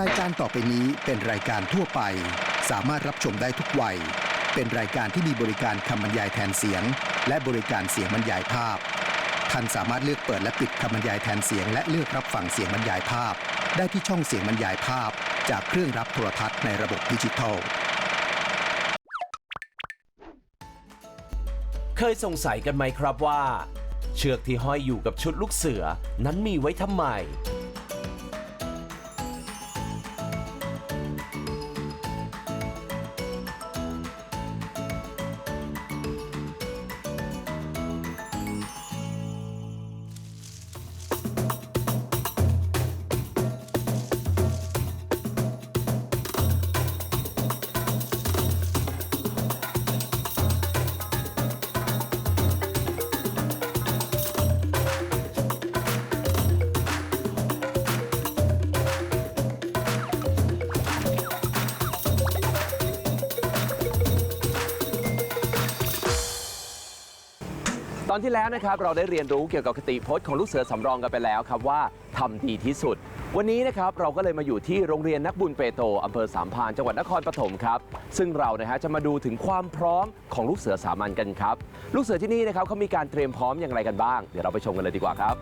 รายการต่อไปนี้เป็นรายการทั่วไป สามารถรับชมได้ทุกวัย เป็นรายการที่มีบริการคำบรรยายแทนเสียง และบริการเสียงบรรยายภาพ ท่านสามารถเลือกเปิดและปิดคำบรรยายแทนเสียง และเลือกรับฟังเสียงบรรยายภาพ ได้ที่ช่องเสียงบรรยายภาพ จากเครื่องรับโทรทัศน์ในระบบดิจิทัล เคยสงสัยกันไหมครับว่า เชือกที่ห้อยอยู่กับชุดลูกเสือนั้นมีไว้ทำไม อนที่แล้วนะครับเราได้เรียนรู้เกี่ยวกับคติพจน์ของลูกเสือสำรองกันไปแล้วครับว่าทำดีที่สุด วันนี้นะครับเราก็เลยมาอยู่ที่โรงเรียนนักบุญเปโตรอำเภอสามพรานจังหวัดนครปฐมครับ ซึ่งเรานะฮะจะมาดูถึงความพร้อมของลูกเสือสามัญกันครับ ลูกเสือที่นี่นะครับเขามีการเตรียมพร้อมอย่างไรกันบ้าง เดี๋ยวเราไปชมกันเลยดีกว่าครับ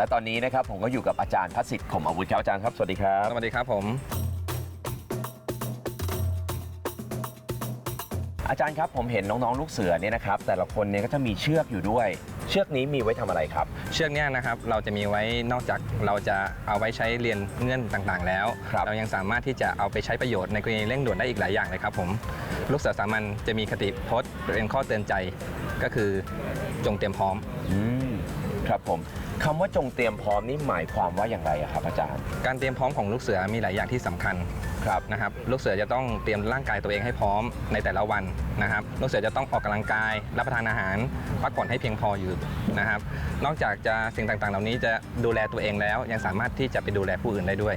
และตอนนี้นะครับผมก็อยู่กับอาจารย์พัสิทธิ์ขมอาวุธครับอาจารย์ครับสวัสดีครับ สวัสดีครับผม อาจารย์ครับผมเห็นน้องๆลูกเสือเนี่ยนะครับแต่ละคนเนี่ยก็จะมีเชือกอยู่ด้วย เชือกนี้มีไว้ทำอะไรครับ เชือกเนี้ยนะครับเราจะมีไว้นอกจากเราจะเอาไว้ใช้เรียนเงื่อนต่างๆ แล้ว ครับ เรายังสามารถที่จะเอาไปใช้ประโยชน์ในกรณีเร่งด่วนได้อีกหลายอย่างเลยครับผมลูกเสือสามัญจะมีคติพจน์เป็นข้อเตือนใจก็คือจงเตรียมพร้อม อืม ครับผมคำว่าจงเตรียมพร้อมนี่หมายความว่าอย่างไรอะครับอาจารย์การเตรียมพร้อมของลูกเสือมีหลายอย่างที่สำคัญครับนะครับลูกเสือจะต้องเตรียมร่างกายตัวเองให้พร้อมในแต่ละวันนะครับลูกเสือจะต้องออกกำลังกาย รับประทานอาหารพักผ่อนให้เพียงพออยู่นะครับ นอกจากจะสิ่งต่างๆ เหล่านี้จะดูแลตัวเองแล้ว ยังสามารถที่จะไปดูแลผู้อื่นได้ด้วย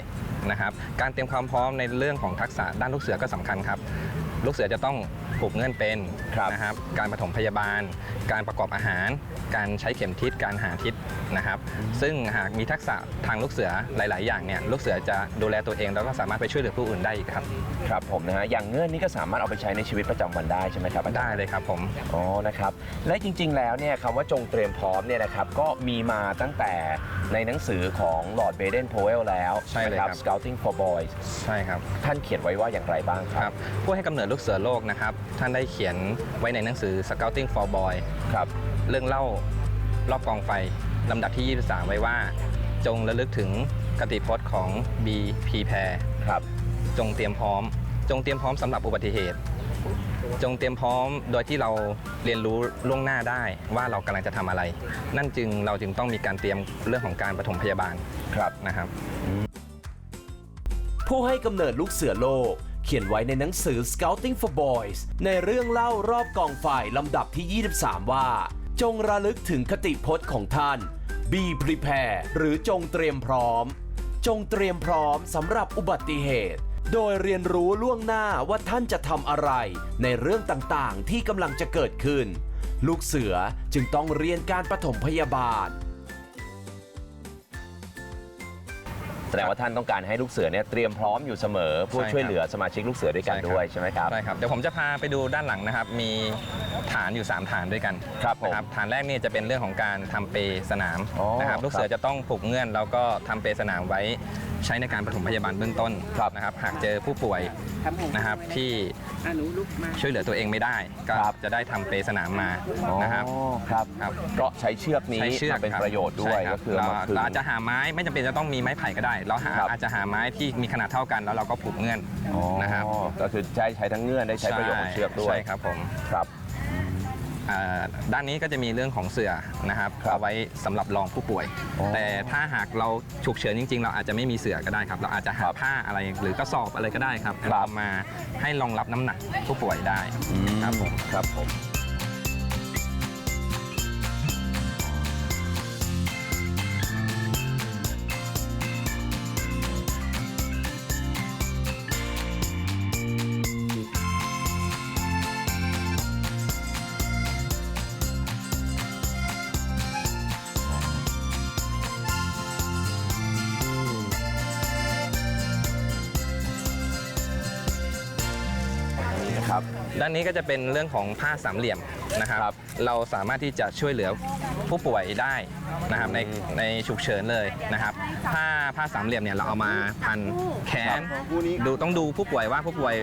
นะครับ การเตรียมความพร้อมในเรื่องของทักษะด้านลูกเสือก็สำคัญครับ ลูกเสือจะต้อง ผูกเงื่อนเป็นครับนะครับ การปฐมพยาบาล การประกอบอาหาร การใช้เข็มทิศการหาทิศนะครับ ซึ่งหากมีทักษะทางลูกเสือหลาย ๆ อย่างเนี่ยลูกเสือจะดูแลตัวเองแล้วก็สามารถไปช่วยเหลือผู้อื่นได้อีกครับ ครับผมนะฮะอย่างเงื่อนนี้ก็สามารถเอาไปใช้ในชีวิตประจำวันได้ใช่ไหมครับอาจารย์ ได้เลยครับผม อ๋อ นะครับ และจริง ๆ แล้วเนี่ยคำว่าจงเตรียมพร้อมเนี่ยนะครับ ก็มีมาตั้งแต่ในหนังสือของลอร์ดเบเดนโพเอลแล้วใช่เลยนะครับครับ Scouting for Boys ใช่ครับ ท่านเขียนไว้ว่าอย่างไรบ้างคครับรับผู้ให้กำเนิดลูกเสือโลกนะครับท่านได้เขียนไว้ในหนังสือ Scouting for Boy ครับ เรื่องเล่ารอบกองไฟลำดับที่ 23 ไว้ว่า จงระลึกถึงกติพจน์ของ B.P. แพรครับ จงเตรียมพร้อม จงเตรียมพร้อมสำหรับอุบัติเหตุ จงเตรียมพร้อมโดยที่เราเรียนรู้ล่วงหน้าได้ว่าเรากำลังจะทำอะไร นั่นจึงเราจึงต้องมีการเตรียมเรื่องของการปฐมพยาบาลครับนะครับ ผู้ให้กำเนิดลูกเสือโลก เขียนไว้ในหนังสือ Scouting for Boys ในเรื่องเล่ารอบกองไฟลำดับที่ 23 ว่า จงระลึกถึงคติพจน์ของท่าน Be prepare หรือจงเตรียมพร้อม จงเตรียมพร้อมสำหรับอุบัติเหตุ โดยเรียนรู้ล่วงหน้าว่าท่านจะทำอะไร ในเรื่องต่างๆ ที่กำลังจะเกิดขึ้น ลูกเสือจึงต้องเรียนการปฐมพยาบาล แสดงว่าท่านต้องการให้ลูกเสือเนี่ยเตรียมพร้อมอยู่เสมอเพื่อใช่ครับช่วยเหลือสมาชิกลูกเสือด้วยกันด้วยใช่ไหมครับ ใช่ครับ เดี๋ยวผมจะพาไปดูด้านหลังนะครับ มีฐานอยู่ 3 ฐานด้วยกันครับผม นะครับฐานแรกนี่จะเป็นเรื่องของการทำเปสนามอ๋อนะครับ ลูกเสือครับจะต้องผูกเงื่อนแล้วก็ทำเปสนามไว้ ใช้ในการปฐมพยาบาลเบื้องต้นครับนะครับหากเจอผู้ป่วยครับผมนะครับที่อะหนูลุกมาช่วยเหลือตัวเองไม่ได้ก็ครับจะได้ทำเปสนามมานะครับอ๋อครับครับก็ใช้เชือกนี้ใช้เชือกมาเป็นคบประโยชน์ด้วยใช่คก็รับคือเรามาคืนเราอาจจะหาไม้ไม่จำเป็นจะต้องมีไม้ไผ่ก็ได้ เราหาครับอาจจะหาไม้ที่มีขนาดเท่ากันแล้วเราก็ผูกเงื่อนอ๋อนะครับก็คือใช้ใช้ทั้งเงื่อนได้ใช้ประโยชน์ของเชือกด้วยใช่ครับผมครับอ่า ด้านนี้ก็จะมีเรื่องของเสื่อนะครับครับเอาไว้สำหรับรองผู้ป่วยอ๋อแต่ถ้าหากเราฉุกเฉินจริง ๆ เราอาจจะไม่มีเสื่อก็ได้ครับ เราอาจจะหาผ้าอะไรหรือกระสอบอะไรก็ได้ครับครับเอามาให้รองรับน้ำหนักผู้ป่วยได้ครับผมครับผม ครับด้านนี้ก็จะเป็นเรื่องของผ้าสามเหลี่ยมนะครับ ครับเราสามารถที่จะช่วยเหลือผู้ป่วยได้นะครับในในฉุกเฉินเลยนะครับผ้าผ้าสามเหลี่ยมเนี่ยเราเอามาพันแขนดูต้องดูผู้ป่วยว่าผู้ป่วย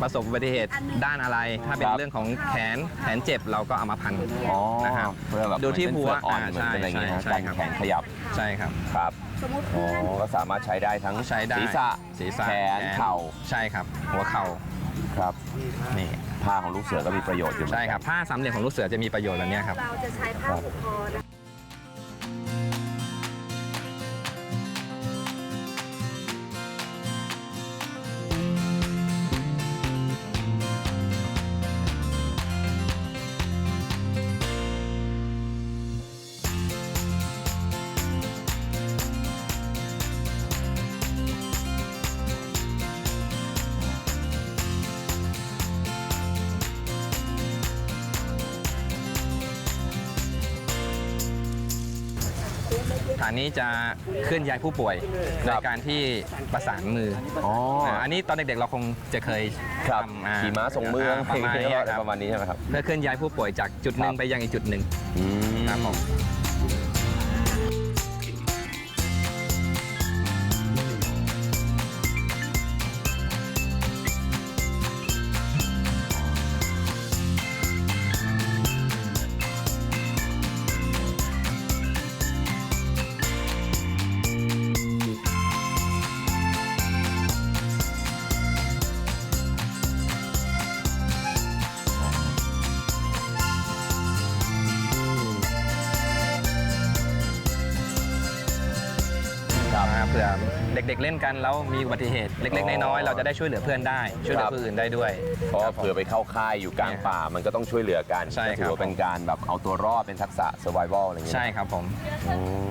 ประสบอุบัติเหตุด้านอะไร ถ้าเป็นครับ เรื่องของแขนแขนเจ็บเราก็เอามาพันอ๋อนะครับ เพื่อแบบดูที่เหมือนหัวเส้นเฟือกอ่อนอ่าเหมือนเป็นอะไรอย่างเงี้ยใช่กันใช่ครับ แขนขยับใช่ครับ ครับอ๋อก็สามารถใช้ได้ทั้งใช้ได้ศีรษะศีรษะแขนเข่า ใช่ครับ หัวเข่า ครับนี่ผ้าของลูกเสือก็มีประโยชน์อยู่เหมือนใช่กัน ครับผ้าสามเหลี่ยมของลูกเสือจะมีประโยชน์แบบเนี้ยครับ เราจะใช้ผ้าผูกคอนะฐานนี้จะเคลื่อนย้ายผู้ป่วยโดยการที่ประสานมืออ๋ออ่าอันนี้ตอนเด็กๆเราคงจะเคยครับทำอ่ขี่ม้าส่งเมืองประมาณนี้ครับประมาณนี้ใช่ไหมครับ เพื่อเคลื่อนย้ายผู้ป่วยจากจุดหนึ่คงรับ ไปยังอีกจุดหนึ่งอืมครับผม เผื่อเด็กๆเล่นกันแล้วมีอุบัติเหตุเล็ก ๆ น้อยๆเราจะได้ช่วยเหลือเพื่อนได้ ช่วยเหลืคอรับผู้อื่นได้ด้วย เพราะว่าเผื่อไปเข้าค่ายอยู่กลางป่ามันก็ต้องช่วยเหลือกันใช่ก็ถือว่าครับเป็นการแบบเอาตัวรอดเป็นทักษะ survival อะไรอย่างเงี้ย ใช่ครับผม อืม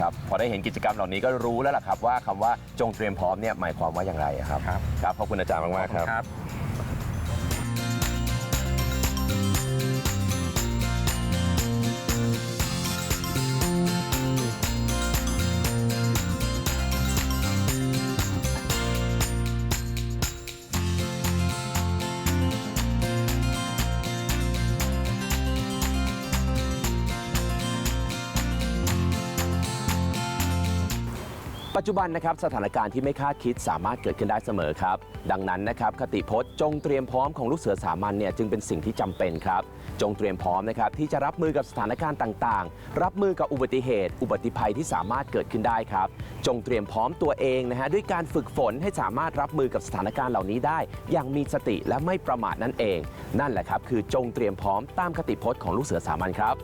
ครับพอได้เห็นกิจกรรมเหล่านี้ก็รู้แล้วล่ะครับว่าคำว่าจงเตรียมพร้อมเนี่ยหมายความว่าอย่างไรอะครับครับ ครับขอบคุณอาจารย์มากๆครับ ครับ ปัจจุบันนะครับสถานการณ์ที่ไม่คาดคิดสามารถเกิดขึ้นได้เสมอครับ ดังนั้นนะครับคติพจน์จงเตรียมพร้อมของลูกเสือสามัญเนี่ยจึงเป็นสิ่งที่จำเป็นครับ จงเตรียมพร้อมนะครับที่จะรับมือกับสถานการณ์ต่างๆ รับมือกับอุบัติเหตุ อุบัติภัยที่สามารถเกิดขึ้นได้ครับ จงเตรียมพร้อมตัวเองนะฮะด้วยการฝึกฝนให้สามารถรับมือกับสถานการณ์เหล่านี้ได้ อย่างมีสติและไม่ประมาทนั่นเอง นั่นแหละครับคือจงเตรียมพร้อมตามคติพจน์ของลูกเสือสามัญครับ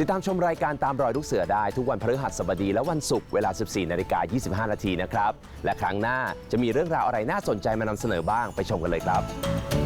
ติดตามชมรายการตามรอยลูกเสือได้ทุกวันพฤหัสบดีและวันศุกร์เวลา 14นาฬิกา25 นาทีนะครับ และครั้งหน้าจะมีเรื่องราวอะไรน่าสนใจมานำเสนอบ้างไปชมกันเลยครับ